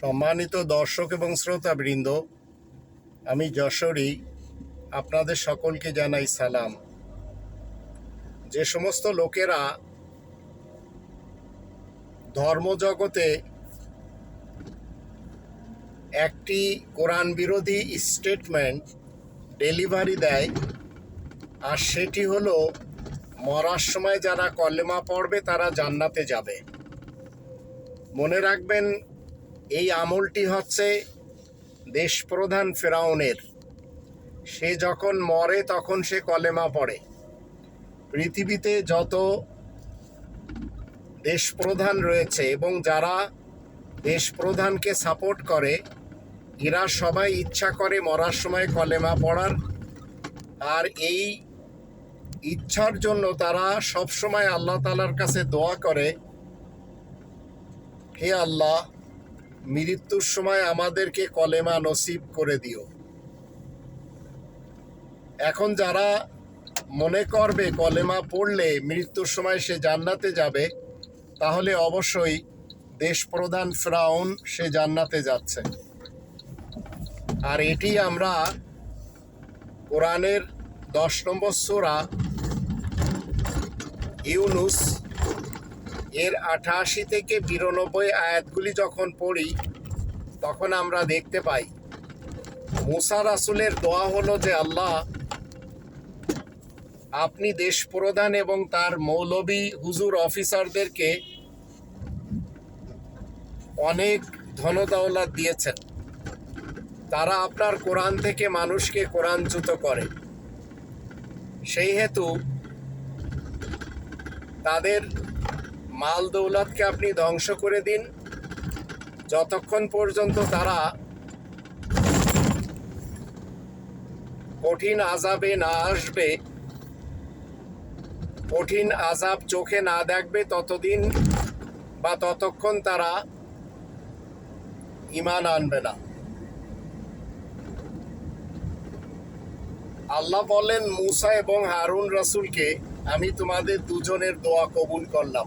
সম্মানিত দর্শক এবং শ্রোতাবৃন্দ, আমি যশোরী, আপনাদের সকলকে জানাই সালাম। যে সমস্ত লোকেরা ধর্মজগতে একটি কোরআন বিরোধী স্টেটমেন্ট ডেলিভারি দেয়, আর সেটি হলো, মরার সময় যারা কলেমা পড়বে তারা জান্নাতে যাবে। মনে রাখবেন এই আমলটি হচ্ছে দেশপ্রধান ফেরাউনের। সে যখন মরে, তখন সে কলেমা পড়ে। পৃথিবীতে যত দেশপ্রধান রয়েছে এবং যারা দেশপ্রধানকে সাপোর্ট করে, এরা সবাই ইচ্ছা করে মরার সময় কলেমা পড়ার। আর এই ইচ্ছার জন্য তারা সবসময় আল্লাহ তালার কাছে দোয়া করে, হে আল্লাহ মৃত্যুর সময় আমাদেরকে কলেমা নসিব করে দিও। এখন যারা মনে করবে কলেমা পড়লে মৃত্যুর সময় সে জান্নাতে যাবে, তাহলে অবশ্যই দেশপ্রধান ফ্রাউন সে জান্নাতে যাচ্ছে। আর এটি আমরা কোরআনের দশ নম্বর সোরা ইউনুস এর আঠাশি থেকে বিরানব্বই আয়াতগুলি যখন পড়ি, তখন আমরা দেখতে পাই, মুসা রাসুলের দোয়া হলো যে, আল্লাহ, আপনি দেশ প্রধান এবং তার মৌলবী হুজুর অফিসারদেরকে অনেক ধনদৌলত দিয়েছেন। তারা আপনার কোরআন থেকে মানুষকে কোরআনচ্যুত করে। সেই হেতু তাদের মাল দৌলতকে আপনি ধ্বংস করে দিন। যতক্ষণ পর্যন্ত তারা কঠিন আজাবে না আসবে, কঠিন আজাব চোখে না দেখবে, ততদিন বা ততক্ষণ তারা ইমান আনবে না। আল্লাহ বলেন, মুসা এবং হারুন রাসুলকে আমি তোমাদের দুজনের দোয়া কবুল করলাম।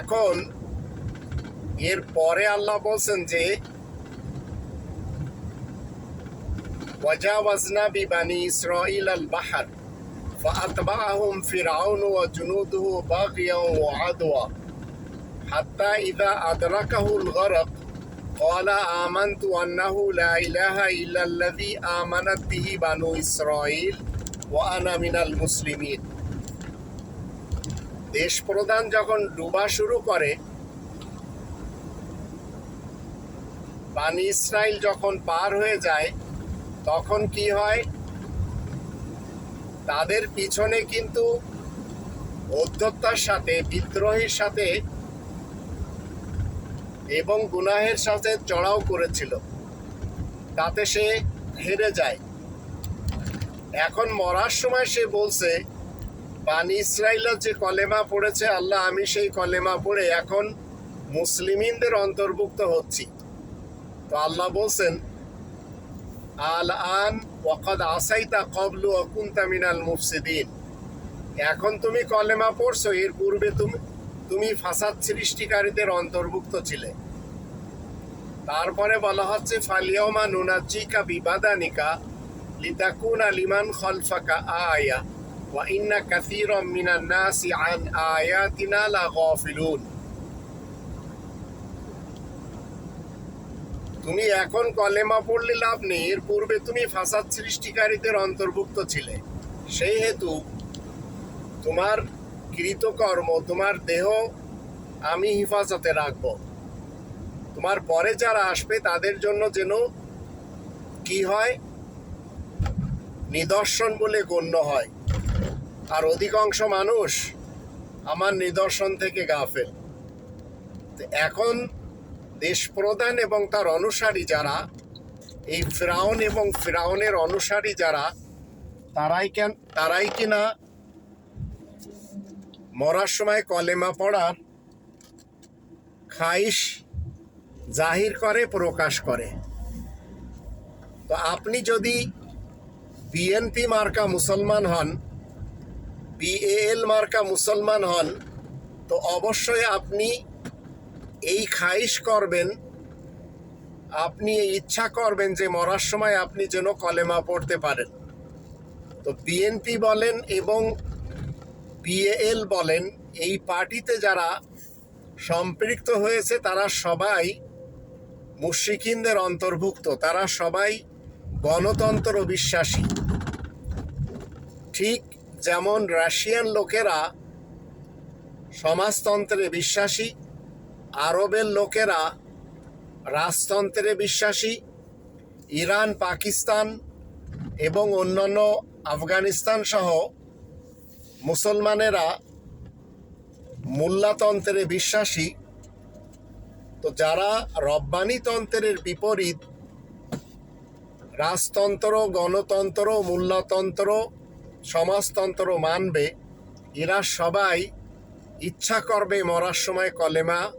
এখন এর পরে আল্লাহ বলছেন যে وجاوزنا ببني إسرائيل البحر فأتبعهم فرعون وجنوده باغيا وعدوا حتى إذا أدركه الغرق قال آمنت أنه لا إله إلا الذي آمنت به بنو إسرائيل وأنا من المسلمين দেশ প্রধান যখন ডুবা শুরু করে বানি ইসরায়েল যখন পার হয়ে যায়, তখন কি হয়? তাদের পিছনে কিন্তু অধ্যত্তার সাথে, বিদ্রোহের সাথে এবং গুনাহের সাথে চড়াও করেছিল। তাতে সে হেরে যায়। এখন মরার সময় সে বলছে বানি ইসরায়েলের যে কলেমা পড়েছে, আল্লাহ, আমি সেই কলেমা পড়ে এখন মুসলিমিনদের অন্তর্ভুক্ত হচ্ছি। তো আল্লাহ বলছেন আল আন ওয়াকাদ আসাইতা কবলু অকুন্তা মিনাল মুফসিদিন। এখন তুমি কলেমা পড়ছো, এর পূর্বে তুমি তুমি ফাসাদ সৃষ্টিকারীদের অন্তর্ভুক্ত ছিলে। তারপরে বলা হচ্ছে ফালিয়মা নুনাজিকা বিবাদানিকা লিতাকুন আলিমান খলফাকা আয়া। ইন্না কাসীরাম মিনান নাসি আন আয়াতিনা লাগাফিলুন তুমি এখন কলেমা পড়লে লাভ নেই। এর পূর্বে তুমি ফাসাদ সৃষ্টিকারীদের অন্তর্ভুক্ত ছিলে। সেই হেতু তোমার কৃতকর্ম তোমার দেহ আমি হিফাজতে রাখব। তোমার পরে যারা আসবে, তাদের জন্য যেন কি হয়? নিদর্শন বলে গণ্য হয়। আর অধিকাংশ মানুষ আমার নিদর্শন থেকে গাফেল এখন দেশ প্রধান এবং তার অনুসারী যারা, এই ফিরাউন এবং ফিরাউনের অনুসারী যারা, তারাই কেন, তারাই কিনা মরার সময় কলেমা পড়ার খাইশ জাহির করে, প্রকাশ করে। তো আপনি যদি বিএনপি মার্কা মুসলমান হন বিএএল মার্কা মুসলমান হন, তো অবশ্যই আপনি এই খাইশ করবেন। আপনি ইচ্ছা করবেন যে মরার সময় আপনি যেন কলেমা পড়তে পারেন। তো বিএনপি বলেন এবং বিএএল বলেন, এই পার্টিতে যারা সম্পৃক্ত হয়েছে, তারা সবাই মুশিকিনদের অন্তর্ভুক্ত। তারা সবাই গণতন্ত্র বিশ্বাসী। ঠিক যেমন রাশিয়ান লোকেরা সমাজতন্ত্রে বিশ্বাসী, আরবের লোকেরা রাজতন্ত্রে বিশ্বাসী, ইরান, পাকিস্তান এবং অন্যান্য আফগানিস্তান সহ মুসলমানেরা মোল্লাতন্ত্রে বিশ্বাসী। তো যারা রব্বানিতন্ত্রের বিপরীত, রাজতন্ত্র, গণতন্ত্র মূল্যতন্ত্র সমাজতন্ত্র মানবে, এরা সবাই ইচ্ছা করবে মরার সময় কলেমা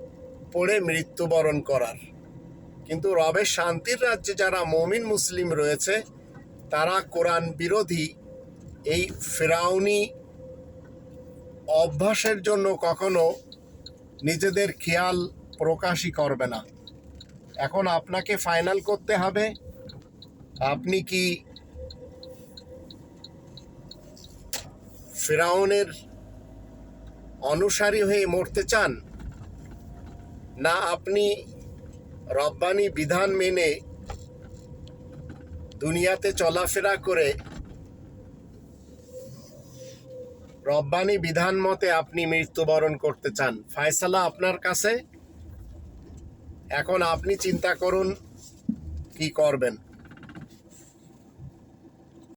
পড়ে মৃত্যুবরণ করার। কিন্তু রবের শান্তির রাজ্যে যারা মমিন মুসলিম রয়েছে, তারা কোরআন বিরোধী এই ফেরাউনি অভ্যাসের জন্য কখনো নিজেদের খেয়াল প্রকাশই করবে না। এখন আপনাকে ফাইনাল করতে হবে। আপনি কি ফেরাউনের অনুসারী হয়ে মরতে চান, না আপনি রব্বানি বিধান মেনে দুনিয়াতে চলাফেরা করে রব্বানি বিধান মতে আপনি মৃত্যুবরণ করতে চান? ফায়সালা আপনার কাছে? এখন আপনি চিন্তা করুন, কি করবেন?